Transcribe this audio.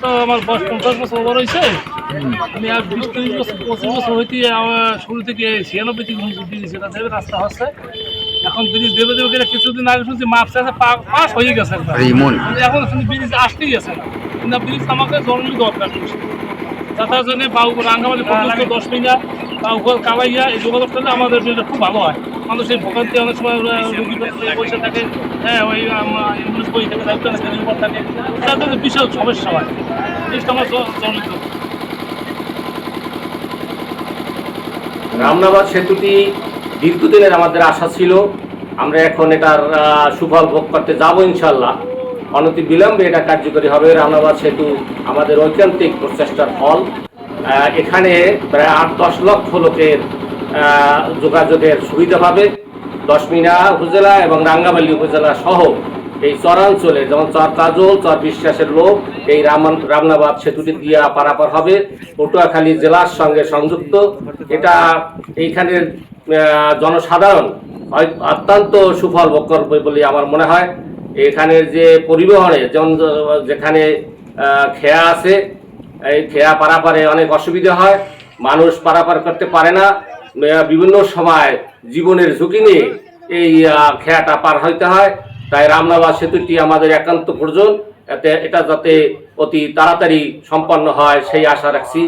তো আমার বয়স পঞ্চাশ বছর ওভার হয়েছে। আমি আর বিশ তিরিশ বছর পঁচিশ বছর হইতে আমার শুরু থেকে ছিয়ানব্বই থেকে ব্রিজ এটা দেবে রাস্তা হচ্ছে। এখন ব্রিজ দেবে দেবে করে কিছুদিন আগে শুনছি মাপছে আছে পা- পাস হয়ে গেছে। এখন শুনি ব্রিজ আসতেই গেছে না ব্রিজ আমাকে জরুরি দরকার। যাতায়াত জন্য বাউ রাঙ্গামালি পর্যন্ত দশ মিনা বাউঘর কালাইয়া এই যোগাযোগ করলে আমাদের জন্য খুব ভালো হয়। মানুষের ভোগান্তি অনেক সময় রুগী পেতে বসে থাকে। হ্যাঁ ওই অ্যাম্বুলেন্স বই তাদের বিশাল সমস্যা হয় জিনিসটা আমার জ- রামনাবাদ সেতুটি দীর্ঘদিনের আমাদের আশা ছিল। আমরা এখন এটার সুফল ভোগ করতে যাব ইনশাল্লাহ। অনতি বিলম্বে এটা কার্যকরী হবে। রামনাবাদ সেতু আমাদের ঐকান্তিক প্রচেষ্টার ফল। এখানে প্রায় আট দশ লক্ষ লোকের যোগাযোগের সুবিধা পাবে। দশমিনা উপজেলা এবং রাঙ্গামালী উপজেলা সহ এই চরাঞ্চলে, যেমন চর কাজল, চর বিশ্বাসের লোক, এই রামান রামনাবাদ সেতুটি দিয়ে পারাপার হবে। পটুয়াখালী জেলার সঙ্গে সংযুক্ত। এটা এইখানের জনসাধারণ অত্যন্ত সুফল ভোগ করবে বলে আমার মনে হয়। এখানের যে পরিবহনে, যেমন, যেখানে খেয়া আছে, এই খেয়া পারাপারে অনেক অসুবিধা হয়। মানুষ পারাপার করতে পারে না। বিভিন্ন সময় জীবনের ঝুঁকি নিয়ে এই খেয়াটা পার হইতে হয়। তাই রামনাবা সেতুটি আমাদের একান্ত প্রয়োজন। এতে এটা যাতে অতি তাড়াতাড়ি সম্পন্ন হয়, সেই আশা রাখছি।